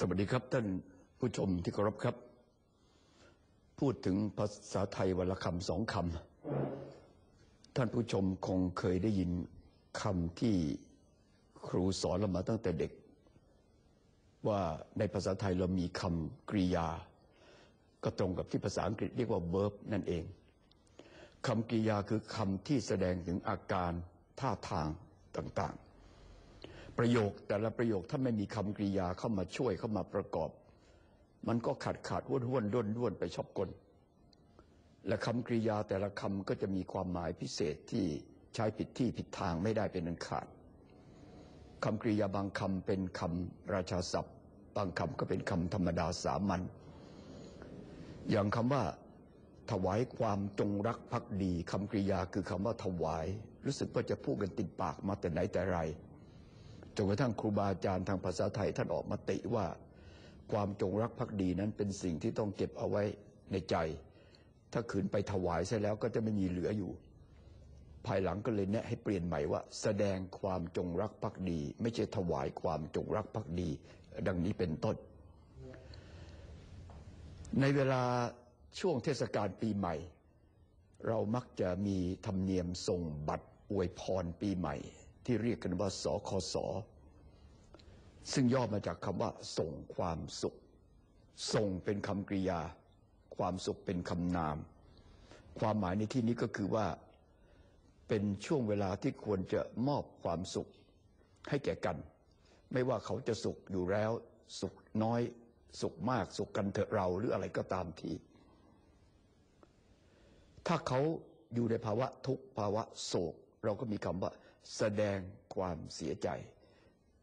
สวัสดีครับท่านผู้ชมที่เคารพครับ พูดถึงภาษาไทยวันละคำสองคำท่านผู้ชมคงเคยได้ยินคำที่ครูสอนเรามาตั้งแต่เด็ก ว่าในภาษาไทยเรามีคำกริยา ก็ตรงกับที่ภาษาอังกฤษเรียกว่า verb นั่นเองคำกริยาคือคำที่แสดงถึงอาการท่าทางต่างๆ ประโยคแต่ละประโยคถ้าไม่มีคำกริยาเข้ามาช่วยเข้ามาประกอบ มันก็ขาดขาดห้วนห้วนด้วนด้วนไปชอบกลและคำกริยาแต่ละคำก็จะมีความหมายพิเศษที่ใช้ผิดที่ผิดทางไม่ได้เป็นอันขาดคำกริยาบางคำเป็นคำราชาศัพท์ บางคำก็เป็นคำธรรมดาสามัญอย่างคำว่า ถวายความจงรักภักดีคำกริยาคือคำว่าถวาย รู้สึกว่าจะพูดกันติดปากมาแต่ไหนแต่ไร จนกระทั่งครูบาอาจารย์ทางภาษาไทยท่านออกมาติว่า ความจงรักภักดีนั้นเป็นสิ่งที่ต้องเก็บเอาไว้ในใจ ถ้าขืนไปถวายใช่แล้วก็จะไม่มีเหลืออยู่ ภายหลังก็เลยแนะให้เปลี่ยนใหม่ว่า แสดงความจงรักภักดี ไม่ใช่ถวายความจงรักภักดี ดังนี้เป็นต้น ในเวลาช่วงเทศกาลปีใหม่ เรามักจะมีธรรมเนียมส่งบัตรอวยพรปีใหม่ ที่เรียกกันว่าสคส ซึ่งย่อมาจากคำว่า ส่งความสุข ส่งเป็นคำกริยา ความสุขเป็นคำนาม ความหมายในที่นี้ก็คือว่า เป็นช่วงเวลาที่ควรจะมอบความสุขให้แก่กัน ไม่ว่าเขาจะสุขอยู่แล้ว สุขน้อย สุขมากสุขกันเถอะเราหรืออะไรก็ตามทีถ้าเขาอยู่ในภาวะทุกข์ภาวะโศก เราก็มีคำว่า แสดงความเสียใจ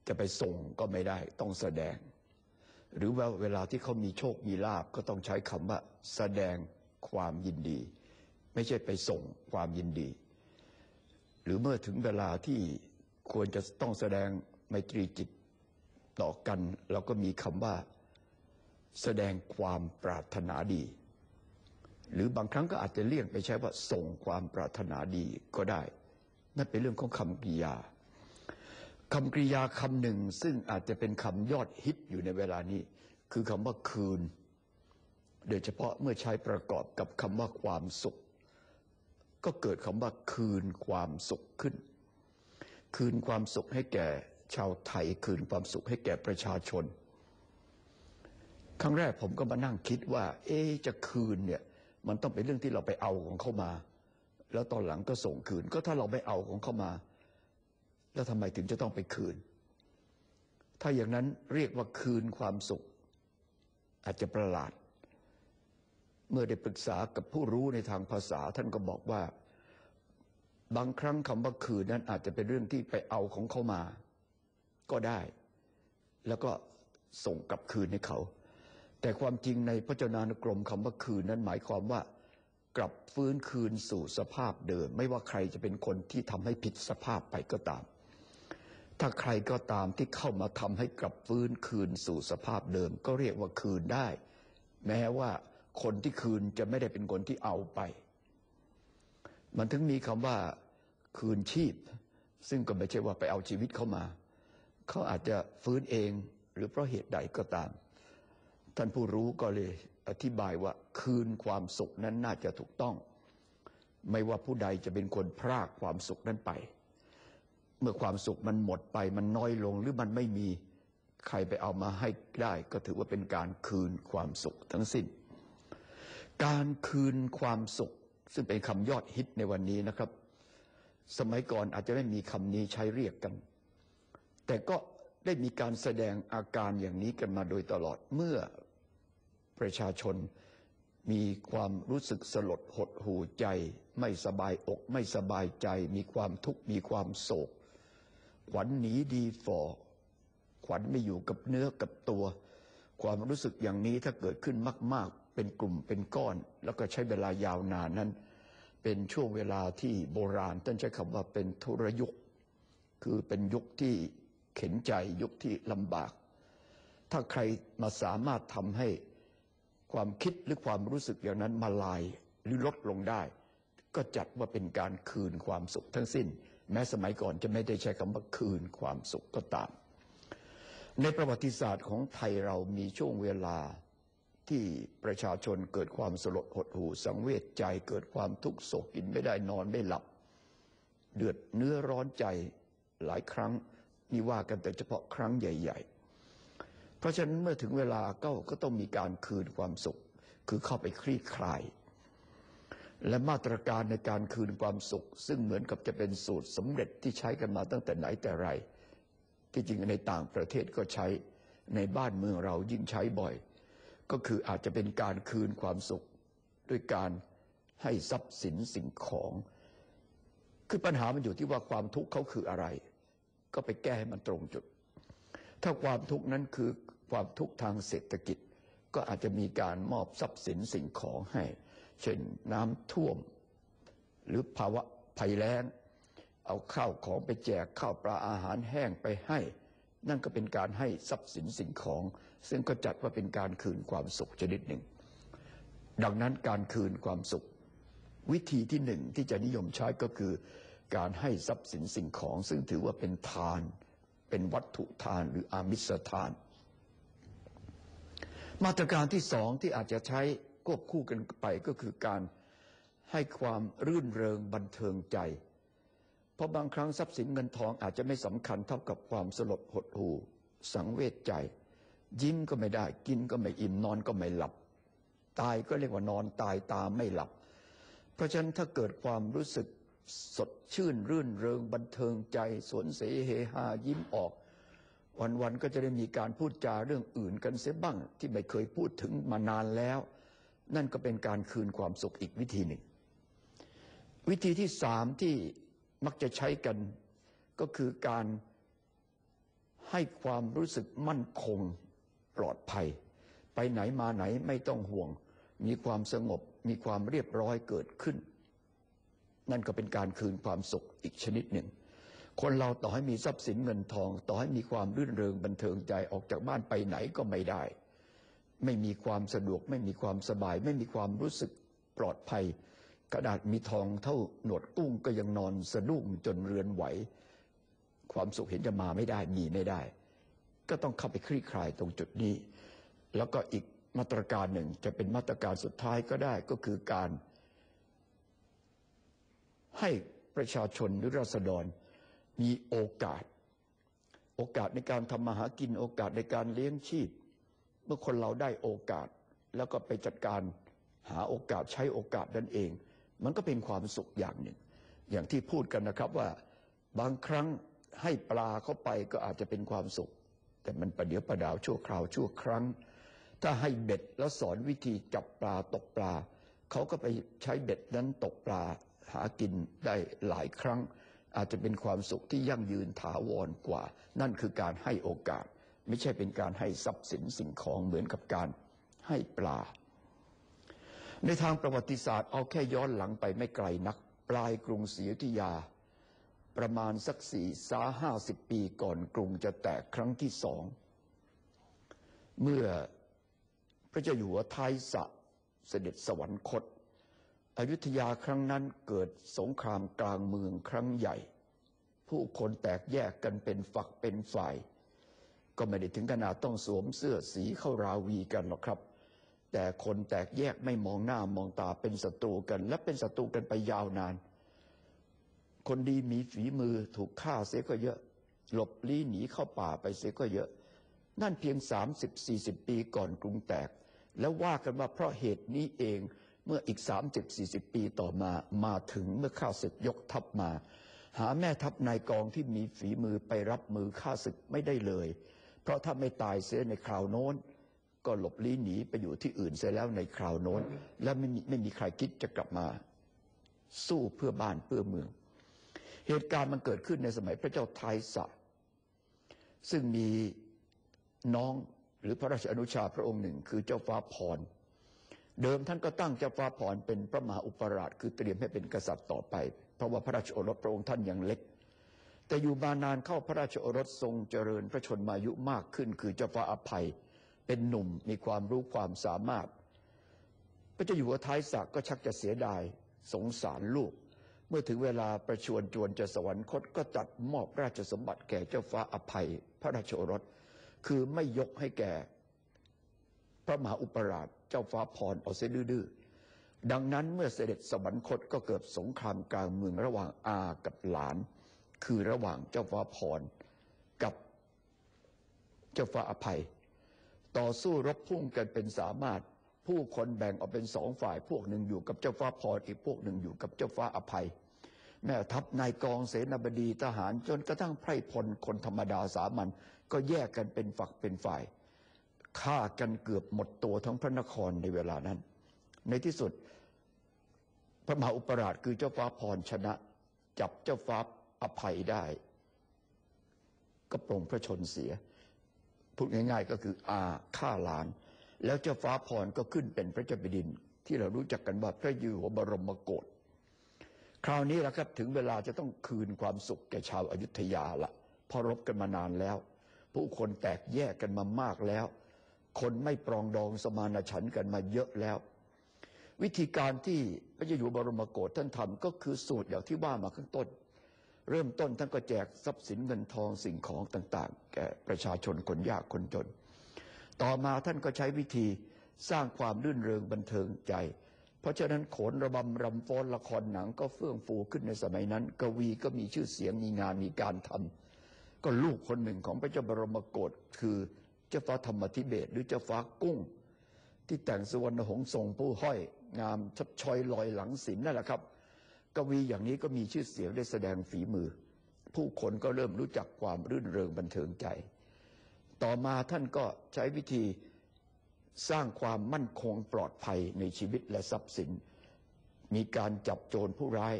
จะไปส่งก็ไม่ได้ต้องแสดง หรือว่าเวลาที่เขามีโชคมีลาบก็ต้องใช้คำว่า แสดงความยินดี ไม่ใช่ไปส่งความยินดี หรือเมื่อถึงเวลาที่ควรจะต้องแสดงไมตรีจิตต่อกัน เราก็มีคำว่า แสดงความปรารถนาดี หรือบางครั้งก็อาจจะเลี่ยงไปใช้ว่าส่งความปรารถนาดีก็ได้ นั่นเป็นเรื่องของคำกริยาคำกริยาคำหนึ่งซึ่งอาจจะเป็นคำยอดฮิตอยู่ในเวลานี้ คือคำว่าคืน โดยเฉพาะเมื่อใช้ประกอบกับคำว่าความสุข ก็เกิดคำว่าคืนความสุขขึ้น คืนความสุขให้แก่ชาวไทย คืนความสุขให้แก่ประชาชน ครั้งแรกผมก็มานั่งคิดว่า เอ๊จะคืนเนี่ยมันต้องเป็นเรื่องที่เราไปเอาของเขามา แล้วตอนหลังก็ส่งคืน ก็ถ้าเราไม่เอาของเขามา แล้วทำไมถึงจะต้องไปคืน ถ้าอย่างนั้นเรียกว่าคืนความสุข อาจจะประหลาด เมื่อได้ปรึกษากับผู้รู้ในทางภาษาท่านก็บอกว่า บางครั้งคำว่าคืนนั้นอาจจะเป็นเรื่องที่ไปเอาของเขามา ก็ได้ แล้วก็ส่งกลับคืนให้เขา แต่ความจริงในพระเจ้านานุกรมคำว่าคืนนั้นหมายความว่า กลับฟื้นคืนสู่สภาพเดิม ไม่ว่าใครจะเป็นคนที่ทำให้ผิดสภาพไปก็ตาม ถ้าใครก็ตามที่เข้ามาทำให้กลับฟื้นคืนสู่สภาพเดิม ก็เรียกว่าคืนได้ แม้ว่าคนที่คืนจะไม่ได้เป็นคนที่เอาไป มันถึงมีคำว่าคืนชีพ ซึ่งก็ไม่ใช่ว่าไปเอาชีวิตเข้ามา เขาอาจจะฟื้นเองหรือเพราะเหตุใดก็ตาม ท่านผู้รู้ก็เลยอธิบายว่าคืนความสุขนั้นน่าจะถูกต้อง ไม่ว่าผู้ใดจะเป็นคนพรากความสุขนั้นไป เมื่อความสุขมันหมดไปมันน้อยลงหรือมันไม่มีใครไปเอามาให้ได้ ก็ถือว่าเป็นการคืนความสุขทั้งสิ้น การคืนความสุข ซึ่งเป็นคำยอดฮิตในวันนี้นะครับ สมัยก่อนอาจจะไม่มีคำนี้ใช้เรียกกัน แต่ก็ได้มีการแสดงอาการอย่างนี้กันมาโดยตลอดเมื่อ ประชาชน มีความรู้สึกสลดหดหูใจ ไม่สบายอกไม่สบายใจ มีความทุกข์มีความโศก ขวัญหนีดีฝ่อขวัญไม่อยู่กับเนื้อกับตัว ความรู้สึกอย่างนี้ถ้าเกิดขึ้นมาก ๆ เป็นกลุ่มเป็นก้อน แล้วก็ใช้เวลายาวนานนั้น เป็นช่วงเวลาที่โบราณท่านใช้คำว่าเป็นทุรยุค คือเป็นยุคที่เข็นใจยุคที่ลำบาก ถ้าใครมาสามารถทำให้ ความคิดหรือความรู้สึกอย่างนั้นมาลายหรือลดลงได้ ก็จัดว่าเป็นการคืนความสุขทั้งสิ้น แม้สมัยก่อนจะไม่ได้ใช้คำว่าคืนความสุขก็ตาม ในประวัติศาสตร์ของไทยเรามีช่วงเวลาที่ประชาชนเกิดความสลดหดหู่สังเวชใจเกิดความทุกข์โศกกินไม่ได้นอนไม่หลับ เดือดเนื้อร้อนใจหลายครั้งนี่ว่ากันแต่เฉพาะครั้งใหญ่ ๆ ราะฉะนั้นเมื่อถึงเวลาก็ก็ต้องมีการคืนความสุข คือเข้าไปคลี่คลาย และมาตรการในการคืนความสุข ซึ่งเหมือนกับจะเป็นสูตรสำเร็จที่ใช้กันมาตั้งแต่ไหนแต่ไร ที่จริงในต่างประเทศก็ใช้ในบ้านเมืองเรายิ่งใช้บ่อย ก็คืออาจจะเป็นการคืนความสุข ด้วยการให้ทรัพย์สินสิ่งของ คือปัญหามันอยู่ที่ว่าความทุกข์เขาคืออะไร ก็ไปแก้ให้มันตรงจุด ถ้าความทุกข์นั้นคือ ความทุกข์ทางเศรษฐกิจ ก็อาจจะมีการมอบทรัพย์สินสิ่งของให้ เช่นน้ำท่วม หรือภาวะภัยแล้ง เอาข้าวของไปแจกข้าวปลาอาหารแห้งไปให้ นั่นก็เป็นการให้ทรัพย์สินสิ่งของ ซึ่งก็จัดว่าเป็นการคืนความสุขชนิดหนึ่ง ดังนั้นการคืนความสุข วิธีที่หนึ่งที่จะนิยมใช้ก็คือ การให้ทรัพย์สินสิ่งของ ซึ่งถือว่าเป็นทาน เป็นวัตถุทานหรืออามิสทาน มาตรการที่สองที่อาจจะใช้ควบคู่กันไปก็คือการให้ความรื่นเริงบันเทิงใจ เพราะบางครั้งทรัพย์สินเงินทองอาจจะไม่สำคัญเท่ากับความสลดหดหู่สังเวชใจ ยิ้มก็ไม่ได้กินก็ไม่อิ่มนอนก็ไม่หลับ ตายก็เรียกว่านอนตายตาไม่หลับ เพราะฉะนั้นถ้าเกิดความรู้สึกสดชื่น รื่นเริงบันเทิงใจ สวนเสเฮฮายิ้มออก วันๆก็จะได้มีการพูดจาเรื่องอื่นกันเสียบ้าง ที่ไม่เคยพูดถึงมานานแล้ว นั่นก็เป็นการคืนความสุขอีกวิธีหนึ่ง วิธีที่สามที่มักจะใช้กันก็คือการให้ความรู้สึกมั่นคงปลอดภัย ไปไหนมาไหนไม่ต้องห่วง มีความสงบมีความเรียบร้อยเกิดขึ้น นั่นก็เป็นการคืนความสุขอีกชนิดหนึ่ง คนเราต่อให้มีทรัพย์สินเงินทอง ต่อให้มีความรื่นเริงบันเทิงใจออกจากบ้านไปไหนก็ไม่ได้ ไม่มีความสะดวก ไม่มีความสบาย ไม่มีความรู้สึกปลอดภัย กระดาษมีทองเท่าหนวดกุ้งก็ยังนอนสะดุ้งจนเรือนไหว ความสุขเห็นจะมาไม่ได้มีไม่ได้ ก็ต้องเข้าไปคลี่คลายตรงจุดนี้ แล้วก็อีกมาตรการหนึ่งจะเป็นมาตรการสุดท้ายก็ได้ก็คือการ ให้ประชาชนหรือราษฎร มีโอกาส โอกาสในการทำมาหากินโอกาสในการเลี้ยงชีพ เมื่อคนเราได้โอกาสแล้วก็ไปจัดการหาโอกาสใช้โอกาสนั่นเอง มันก็เป็นความสุขอย่างหนึ่ง อย่างที่พูดกันนะครับว่าบางครั้งให้ปลาเข้าไปก็อาจจะเป็นความสุข แต่มันประเดี๋ยวประดาวชั่วคราวชั่วครั้ง ถ้าให้เบ็ดแล้วสอนวิธีจับปลาตกปลา เขาก็ไปใช้เบ็ดนั้นตกปลาหากินได้หลายครั้ง อาจจะเป็นความสุขที่ยั่งยืนถาวรกว่า นั่นคือการให้โอกาส ไม่ใช่เป็นการให้ทรัพย์สินสิ่งของเหมือนกับการให้ปลา ในทางประวัติศาสตร์เอาแค่ย้อนหลังไปไม่ไกลนัก ปลายกรุงศรีอยุธยา ประมาณสักสี่สาห้าสิบปีก่อนกรุงจะแตกครั้งที่สอง เมื่อพระเจ้าอยู่หัวไทยสะเสด็จสวรรคต อยุธยาครั้งนั้นเกิดสงครามกลางเมืองครั้งใหญ่ ผู้คนแตกแยกกันเป็นฝักเป็นฝ่าย ก็ไม่ได้ถึงขนาดต้องสวมเสื้อสีเข้าราวีกันหรอกครับ แต่คนแตกแยกไม่มองหน้ามองตาเป็นศัตรูกัน และเป็นศัตรูกันไปยาวนาน คนดีมีฝีมือถูกฆ่าเสียก็เยอะ หลบลี้หนีเข้าป่าไปเสียก็เยอะ นั่นเพียง 30-40 ปีก่อนกรุงแตก แล้วว่ากันว่าเพราะเหตุนี้เอง เมื่ออีก 30-40 ปีต่อมามาถึงเมื่อข้าศึกยกทัพมา หาแม่ทัพนายกองที่มีฝีมือไปรับมือข้าศึกไม่ได้เลย เพราะถ้าไม่ตายเสียในคราวโน้น ก็หลบลี้หนีไปอยู่ที่อื่นเสียแล้วในคราวโน้น และไม่มีไม่มีใครคิดจะกลับมา สู้เพื่อบ้านเพื่อเมือง เหตุการณ์มันเกิดขึ้นในสมัยพระเจ้าไทยสะซึ่งมีน้องหรือพระราชอนุชาพระองค์หนึ่ง คือเจ้าฟ้าพร เดิมท่านก็ตั้งเจ้าฟ้าพรเป็นพระมหาอุปราชคือเตรียมให้เป็นกษัตริย์ต่อไป เพราะว่าพระราชโอรสพระองค์ท่านยังเล็ก แต่อยู่มานานเข้าพระราชโอรสทรงเจริญพระชนมายุมากขึ้น คือเจ้าฟ้าอภัย เป็นหนุ่มมีความรู้ความสามารถ พระเจ้าอยู่หัวท้ายสักก็ชักจะเสียดายสงสารลูก เมื่อถึงเวลาประชวรจวนจะสวรรคตก็จัดมอบราชสมบัติแก่เจ้าฟ้าอภัย พระราชโอรส คือไม่ยกให้แก่ พระมหาอุปราช จ้าฟ้าพรเอาเสียดื้อดังนั้นเมื่อเสด็จสวรรคตก็เกิดสงครามกลางเมืองระหว่างอากับหลาน คือระหว่างเจ้าฟ้าพรกับเจ้าฟ้าอภัย ต่อสู้รบพุ่งกันเป็นสามารถผู้คนแบ่งออกเป็นสองฝ่ายพวกหนึ่งอยู่กับเจ้าฟ้าพรอีกพวกหนึ่งอยู่กับเจ้าฟ้าอภัย แม่ทัพนายกองเสนาบดีทหารจนกระทั่งไพรพลคนธรรมดาสามัญก็แยกกันเป็นฝักเป็นฝ่าย ฆ่ากันเกือบหมดตัวทั้งพระนครในเวลานั้น ในที่สุด พระมหาอุปราชคือเจ้าฟ้าพรชนะ จับเจ้าฟ้าอภัยได้ ก็ปรงพระชนเสีย พูดง่าย ๆ ก็คืออาฆ่าหลาน แล้วเจ้าฟ้าพรก็ขึ้นเป็นพระเจ้าแผ่นดิน ที่เรารู้จักกันว่าพระอยู่หัวบรมโกศคราวนี้แหละครับถึงเวลาจะต้องคืนความสุขแก่ชาวอายุทยาละเพอรบกันมานานแล้ว ผู้คนแตกแยกกันมามากแล้ว คนไม่ปรองดองสมานฉันท์กันมาเยอะแล้ว วิธีการที่พระเจ้าอยู่หัวบรมโกศท่านทำก็คือสูตรอย่างที่ว่ามาข้างต้น เริ่มต้นท่านก็แจกทรัพย์สินเงินทองสิ่งของต่าง ๆ แก่ประชาชนคนยากคนจน ต่อมาท่านก็ใช้วิธีสร้างความรื่นเริงบันเทิงใจ เพราะฉะนั้นโขนระบำรำฟ้อนละครหนังก็เฟื่องฟูขึ้นในสมัยนั้น กวีก็มีชื่อเสียงมีงานมีการทำก็ลูกคนหนึ่งของพระเจ้าบรมโกศคือ เจ้าฟ้าธรรมธิเบศหรือเจ้าฟ้ากุ้ง ที่แต่งสุวรรณหงส์ทรงผู้ห้อย งามชัดชอยลอยหลังศิลนั่นแหละครับ กวีอย่างนี้ก็มีชื่อเสียงได้แสดงฝีมือ ผู้คนก็เริ่มรู้จักความรื่นเริงบันเทิงใจ ต่อมาท่านก็ใช้วิธีสร้างความมั่นคงปลอดภัยในชีวิตและทรัพย์สิน มีการจับโจรผู้ร้าย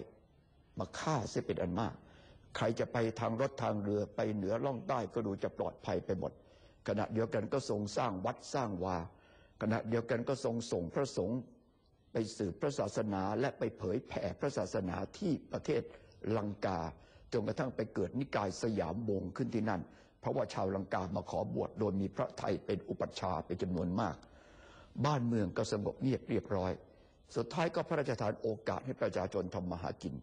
มาฆ่าเสียเป็นอันมาก ใครจะไปทางรถทางเรือไปเหนือล่องใต้ก็ดูจะปลอดภัยไปหมด ขณะเดียวกันก็ทรงสร้างวัดสร้างวา ขณะเดียวกันก็ทรงส่งพระสงฆ์ไปสืบพระศาสนาและไปเผยแผ่พระศาสนาที่ประเทศลังกาจนกระทั่งไปเกิดนิกายสยามวงขึ้นที่นั่น เพราะว่าชาวลังกามาขอบวชโดยมีพระไทยเป็นอุปัชฌาย์เป็นจำนวนมาก บ้านเมืองก็สงบเงียบเรียบร้อย สุดท้ายก็พระราชทานโอกาสให้ประชาชนทำมาหากิน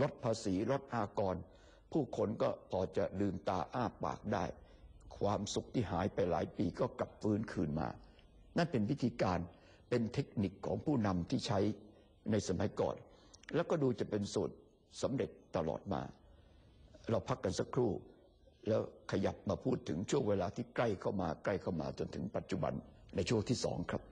ลดภาษีลดอากร ผู้คนก็พอจะลืมตาอ้าปากได้ ความสุขที่หายไปหลายปีก็กลับฟื้นคืนมา นั่นเป็นวิธีการเป็นเทคนิคของผู้นำที่ใช้ในสมัยก่อน แล้วก็ดูจะเป็นสูตรสำเร็จตลอดมา เราพักกันสักครู่ แล้วขยับมาพูดถึงช่วงเวลาที่ใกล้เข้ามาใกล้เข้ามาจนถึงปัจจุบันในช่วงที่สองครับ